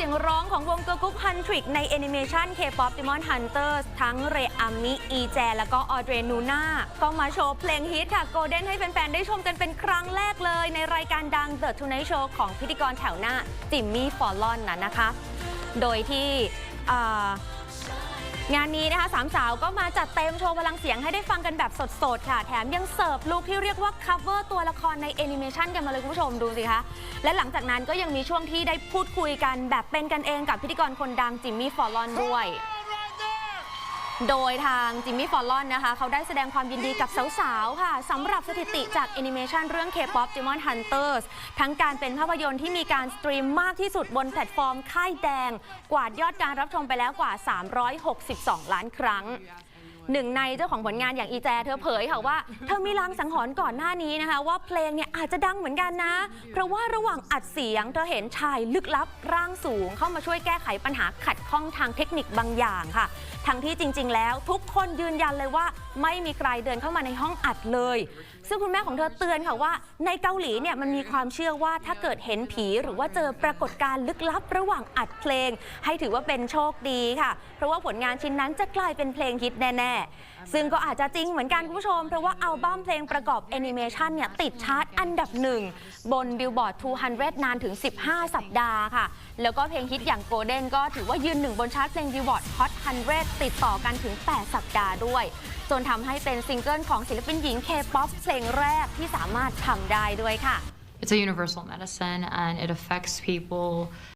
เสียงร้องของวงเกิร์ลกรุ๊ปฮันทริกในแอนิเมชันเคป๊อปดิมอนฮันเตอร์ทั้งเรอามิ อีแจ แล้วก็ออเดรนูน่าก็มาโชว์เพลงฮิตค่ะโกลเด้นให้แฟน ๆ ได้ชมกันเป็นครั้งแรกเลยในรายการดัง The Tonight Show ของพิธีกรแถวหน้าจิมมี่ฟอลลอนนะนะคะ โดยที่ งานนี้นะคะสามสาวก็มาจัดเต็มโชว์พลังเสียงให้ได้ฟังกันแบบสดๆ ค่ะ แถมยังเสิร์ฟลูกที่เรียกว่า cover ตัวละครในแอนิเมชันกันมาเลยคุณผู้ชมดูสิคะ และหลังจากนั้นก็ยังมีช่วงที่ได้พูดคุยกันแบบเป็นกันเองกับพิธีกรคนดังจิมมี่ฟอลลอนด้วย โดยทางจิมมี่ฟอลลอนนะคะ เขาได้แสดงความยินดีกับสาวๆ ค่ะสำหรับสถิติจากแอนิเมชันเรื่อง K-POP Demon Hunters ทั้งการเป็นภาพยนตร์ที่มีการสตรีมมากที่สุดบนแพลตฟอร์มค่ายแดง กว่ายอดการรับชมไปแล้วกว่า 362 ล้านครั้ง หนึ่งในเจ้าของผลงานอย่างอีแจเธอเผยค่ะว่า เธอมีลางสังหรณ์ก่อนหน้านี้นะคะ ว่าเพลงเนี่ยอาจจะดังเหมือนกันนะ เพราะว่าระหว่างอัดเสียงเธอเห็นชายลึกลับร่างสูง เข้ามาช่วยแก้ไขปัญหาขัดข้องทางเทคนิคบางอย่างค่ะ ทั้งที่จริง ๆ แล้วทุกคนยืนยันเลยว่า ไม่มีใครเดินเข้ามาในห้องอัดเลย ซึ่งคุณแม่ของเธอเตือนค่ะว่า ในเกาหลีเนี่ยมันมีความเชื่อว่าถ้าเกิดเห็นผีหรือว่าเจอปรากฏการณ์ลึกลับระหว่างอัดเพลง ให้ถือว่าเป็นโชคดีค่ะ เพราะว่าผลงานชิ้นนั้นจะกลายเป็นเพลงฮิตแน่ๆซึ่งก็อาจจะจริงเหมือนกันคุณผู้ชม เพราะว่าอัลบั้มเพลงประกอบแอนิเมชันเนี่ยติดชาร์ตอันดับหนึ่งบน Billboard 200 นานถึง 15 สัปดาห์ค่ะ แล้วก็เพลงฮิตอย่าง Golden ก็ถือว่ายืนหนึ่งบนชาร์ตเพลง Billboard Hot 100 ติดต่อกันถึง 8 สัปดาห์ด้วย จนทำให้เป็นซิงเกิลของศิลปินหญิง K-POP เพลงแรกที่สามารถทำได้ด้วยค่ะ It's a universal medicine and it affects people